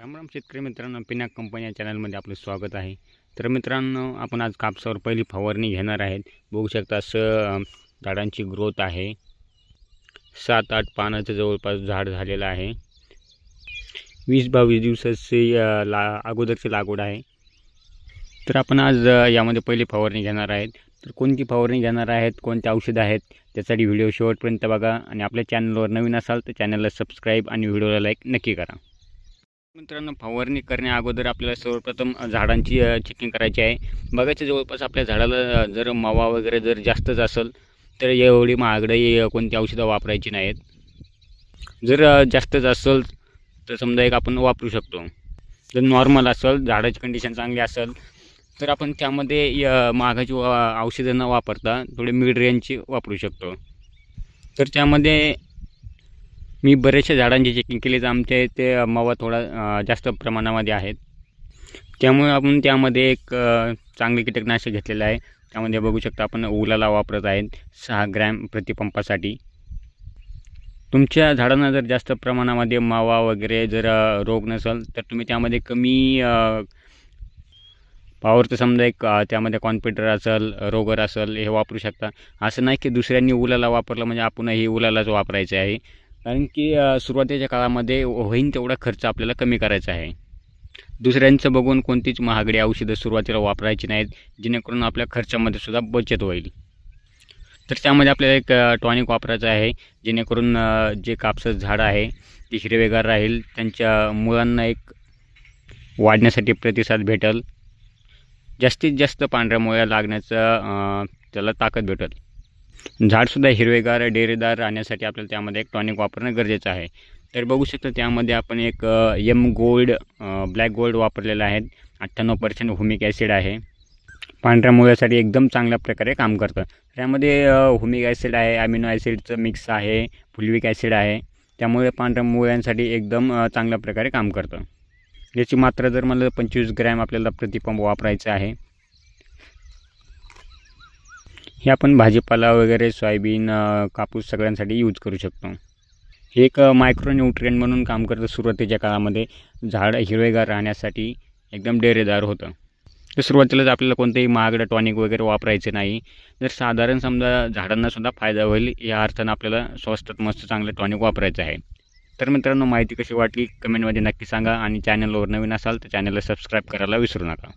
राम राम शेतकरी मित्रांनो पिनाक कंपनी या चॅनलमध्ये आपलं स्वागत आहे. तर मित्रांनो आपण आज कापसावर पहिली फवारणी घेणार आहेत. बघू शकता स झाडांची ग्रोथ आहे. सात आठ पानाचं जवळपास झाड झालेलं आहे. वीस बावीस दिवसाची ला अगोदरची लागवड आहे. तर आपण आज यामध्ये पहिली फवारणी घेणार आहेत. तर कोणती फवारणी घेणार आहेत कोणते औषधं आहेत त्यासाठी व्हिडिओ शेवटपर्यंत बघा. आणि आपल्या चॅनलवर नवीन असाल तर चॅनलला सबस्क्राईब आणि व्हिडिओला लाईक नक्की करा. मित्रांनो फवारणी करण्या अगोदर आपल्याला सर्वप्रथम झाडांची चेकिंग करायची आहे. बघायचं जवळपास आपल्या झाडाला जर मावा वगैरे जर जास्तच असेल तर एवढी महागडी कोणती औषधं वापरायची नाहीत. जर जास्तच असेल तर समजा एक आपण वापरू शकतो. जर नॉर्मल असेल झाडाची कंडिशन चांगली असेल तर आपण त्यामध्ये महागाची औषधं न वापरता थोडे मिड रेंजची वापरू शकतो. तर त्यामध्ये मी बरेचशा झाडांची चेकिंग केली तर आमच्या इथे मावा थोडा जास्त प्रमाणामध्ये आहेत. त्यामुळे आपण त्यामध्ये एक चांगले कीटकनाशक घेतलेलं आहे. त्यामध्ये बघू शकता आपण उलाला वापरत आहेत सहा ग्रॅम प्रतिपंपासाठी तुमच्या झाडांना जर जास्त प्रमाणामध्ये मावा वगैरे जर रोग नसेल तर तुम्ही त्यामध्ये कमी पावरचं समजा एक त्यामध्ये कॉन्पिटर असेल रोगर असेल हे वापरू शकता. असं नाही की दुसऱ्यांनी उलाला वापरलं म्हणजे आपणही उलालाच वापरायचं आहे. कारण की सुरुवातीच्या काळामध्ये होईन तेवढा खर्च आपल्याला कमी करायचा आहे. दुसऱ्यांचं बघून कोणतीच महागडी औषधं सुरुवातीला वापरायची नाहीत जेणेकरून आपल्या खर्चामध्ये सुद्धा बचत होईल. तर त्यामध्ये आपल्याला एक टॉनिक वापरायचं आहे जेणेकरून जे कापसाचं झाड आहे ते हिरवेगार राहील त्यांच्या मुळांना एक वाढण्यासाठी प्रतिसाद भेटेल. जास्तीत जास्त पांढऱ्या मुळ्या लागण्याचं त्याला ताकद भेटेल. झाडसुद्धा हिरवेगार डेरेदार राहण्यासाठी आपल्याला त्यामध्ये एक टॉनिक वापरणं गरजेचं आहे. तर बघू शकता त्यामध्ये आपण एक यम गोल्ड ब्लॅक गोल्ड वापरलेलं आहे. अठ्ठ्याण्णव पर्सेंट हुमिक ॲसिड आहे. पांढऱ्या मुळ्यासाठी एकदम चांगल्या प्रकारे काम करतं. त्यामध्ये हुमिक ॲसिड आहे अमिनो ॲसिडचं मिक्स आहे फुलविक ॲसिड आहे. त्यामुळे पांढऱ्या मुळ्यांसाठी एकदम चांगल्या प्रकारे काम करतं. याची मात्रा जर मला पंचवीस ग्रॅम आपल्याला प्रतिपंप वापरायचं आहे. हे आपण भाजीपाला वगैरे सोयाबीन कापूस सगळ्यांसाठी यूज करू शकतो. हे एक मायक्रो न्यूट्रिएंट म्हणून काम करतं सुरुवातीच्या काळामध्ये. झाड हिरवेगार राहण्यासाठी एकदम डेरेदार होतं. तर सुरुवातीलाच आपल्याला कोणतेही महागडं टॉनिक वगैरे वापरायचे नाही. जर साधारण समजा झाडांनासुद्धा फायदा होईल या अर्थानं आपल्याला स्वस्तात मस्त चांगलं टॉनिक वापरायचं आहे. तर मित्रांनो माहिती कशी वाटली? कमेंटमध्ये नक्की सांगा आणि चॅनलवर नवीन असाल तर चॅनलला सबस्क्राईब करायला विसरू नका.